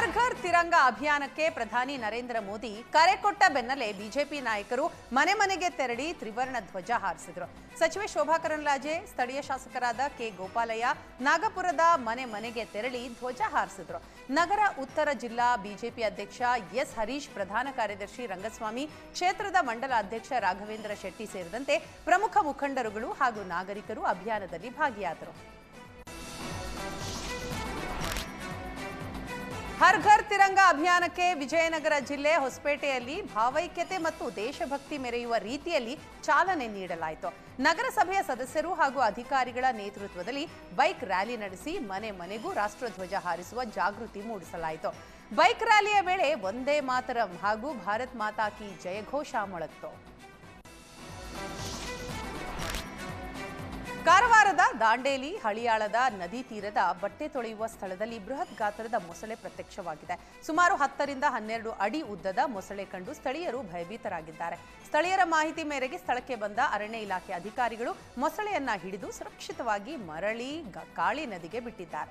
ಹರ್ ಘರ್ ತಿರಂಗ ಅಭಿಯಾನಕ್ಕೆ ಪ್ರಧಾನಿ ನರೇಂದ್ರ ಮೋದಿ ಕರೆ ಕೊಟ್ಟ ಬೆನ್ನಲ್ಲೇ ಬಿಜೆಪಿ ನಾಯಕರು ಮನೆ ಮನೆಗೆ ತೆರಳಿ ತ್ರಿವರ್ಣ ಧ್ವಜ ಹಾರಿಸಿದ್ರು. ಸಚಿವೆ ಶೋಭಾ ಕರಂದ್ಲಾಜೆ, ಸ್ಥಳೀಯ ಶಾಸಕರಾದ ಕೆ ಗೋಪಾಲಯ್ಯ, ನಾಗಪುರದ ಮನೆ ಮನೆಗೆ ತೆರಳಿ ಧ್ವಜ ಹಾರಿಸಿದ್ರು. ನಗರ, ಉತ್ತರ ಜಿಲ್ಲಾ ಬಿಜೆಪಿ ಅಧ್ಯಕ್ಷ ಎಸ್ ಹರೀಶ್, ಪ್ರಧಾನ ಕಾರ್ಯದರ್ಶಿ ರಂಗಸ್ವಾಮಿ, ಕ್ಷೇತ್ರದ ಮಂಡಲ ಅಧ್ಯಕ್ಷ ರಾಘವೇಂದ್ರ ಶೆಟ್ಟಿ ಸೇರಿದಂತೆ ಪ್ರಮುಖ ಮುಖಂಡರುಗಳು ಹಾಗೂ ನಾಗರಿಕರು ಅಭಿಯಾನದಲ್ಲಿ ಭಾಗಿಯಾದರು. ಹರ್ ಘರ್ ತಿರಂಗ ಅಭಿಯಾನಕ್ಕೆ ವಿಜಯನಗರ ಜಿಲ್ಲೆ ಹೊಸಪೇಟೆಯಲ್ಲಿ ಭಾವೈಕ್ಯತೆ ಮತ್ತು ದೇಶಭಕ್ತಿ ಮೆರೆಯುವ ರೀತಿಯಲ್ಲಿ ಚಾಲನೆ ನೀಡಲಾಯಿತು. ನಗರಸಭೆಯ ಸದಸ್ಯರು ಹಾಗೂ ಅಧಿಕಾರಿಗಳ ನೇತೃತ್ವದಲ್ಲಿ ಬೈಕ್ ರ್ಯಾಲಿ ನಡೆಸಿ ಮನೆ ಮನೆಗೂ ರಾಷ್ಟ್ರಧ್ವಜ ಹಾರಿಸುವ ಜಾಗೃತಿ ಮೂಡಿಸಲಾಯಿತು. ಬೈಕ್ ರ್ಯಾಲಿಯ ವೇಳೆ ಒಂದೇ ಮಾತರಂ ಹಾಗೂ ಭಾರತ್ ಮಾತಾ ಕಿ ಜಯಘೋಷ ಮೊಳಗಿತು. ಕಾರವಾರದ ದಾಂಡೇಲಿ ಹಳಿಯಾಳದ ನದಿ ತೀರದ ಬಟ್ಟೆ ತೊಳೆಯುವ ಸ್ಥಳದಲ್ಲಿ ಬೃಹತ್ ಗಾತ್ರದ ಮೊಸಳೆ ಪ್ರತ್ಯಕ್ಷವಾಗಿದೆ. ಸುಮಾರು ಹತ್ತರಿಂದ ಹನ್ನೆರಡು ಅಡಿ ಉದ್ದದ ಮೊಸಳೆ ಕಂಡು ಸ್ಥಳೀಯರು ಭಯಭೀತರಾಗಿದ್ದಾರೆ. ಸ್ಥಳೀಯರ ಮಾಹಿತಿ ಮೇರೆಗೆ ಸ್ಥಳಕ್ಕೆ ಬಂದ ಅರಣ್ಯ ಇಲಾಖೆ ಅಧಿಕಾರಿಗಳು ಮೊಸಳೆಯನ್ನ ಹಿಡಿದು ಸುರಕ್ಷಿತವಾಗಿ ಮರಳಿ ಕಾಳಿ ನದಿಗೆ ಬಿಟ್ಟಿದ್ದಾರೆ.